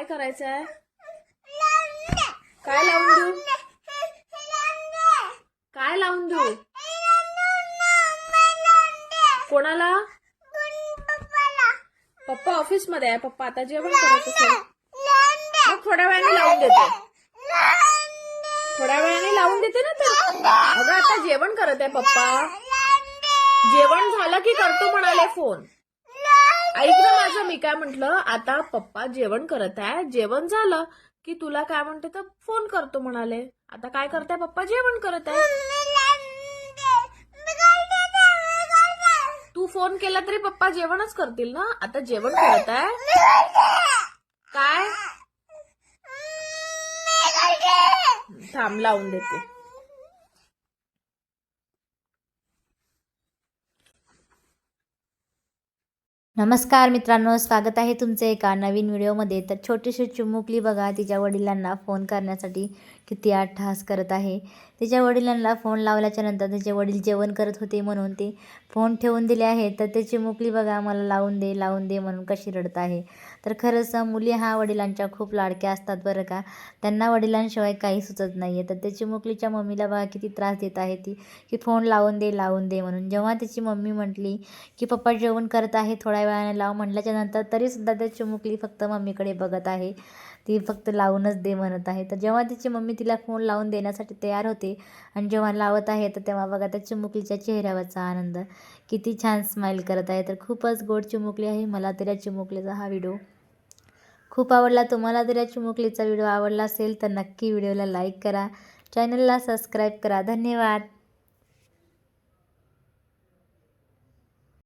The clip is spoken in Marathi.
काय करायचं आहे काय लावून देऊ? काय लावून देऊ? कोणाला? पप्पा ऑफिसमध्ये आहे. पप्पा आता जेवण करत असेल. मग थोड्या वेळाने लावून देते. थोड्या वेळाने लावून देते ना तर. अगं आता जेवण करत आहे पप्पा. जेवण झालं की करतो म्हणाले फोन. ऐक ना माझं मी काय म्हंटल आता पप्पा जेवण करत आहे. जेवण झालं की तुला काय म्हणते तर फोन करतो म्हणाले. आता काय करताय पप्पा? जेवण करत आहे. तू फोन केला तरी पप्पा जेवणच करतील ना? आता जेवण करत आहे. काय? थांब लावून देते. नमस्कार मित्रांनो स्वागत आहे तुमचे एका नवीन व्हिडिओमध्ये. तर छोटीशी चिमुकली बघा तिच्या वडिलांना फोन करण्यासाठी किती अट्टहास करत आहे. तिच्या वडिलांना फोन लावल्याच्या नंतर तिचे वडील जेवण करत होते म्हणून ते फोन ठेवून दिले आहे. तर ते चिमुकली बघा मला लावून दे लावून दे म्हणून कशी रडत आहे. तर खरंच मुली हा वडिलांच्या खूप लाडक्या असतात बरं का. त्यांना वडिलांशिवाय काही सुचत नाही आहे तर त्या चिमुकलीच्या मम्मीला बघा किती त्रास देत आहे ती की फोन लावून दे लावून दे म्हणून. जेव्हा तिची मम्मी म्हटली की पप्पा जेवण करत आहे थोड्या वेळाने लाव म्हटल्याच्या नंतर तरीसुद्धा त्या चिमुकली फक्त मम्मीकडे बघत आहे. ती फक्त लावूनच दे म्हणत आहे. तर जेव्हा तिची मम्मी तिला फोन लावून देण्यासाठी तयार होते आणि जेव्हा लावत आहे तर तेव्हा बघा त्या चिमुकलीच्या चेहऱ्यावरचा आनंद. किती छान स्माईल करत आहे. तर खूपच गोड चिमुकली आहे. मला तर या चिमुकलीचा हा व्हिडिओ खूप आवडला. तुम्हाला जर या चिमुकलीचा व्हिडिओ आवडला असेल तर नक्की व्हिडिओला लाईक करा. चॅनलला सबस्क्राईब करा. धन्यवाद.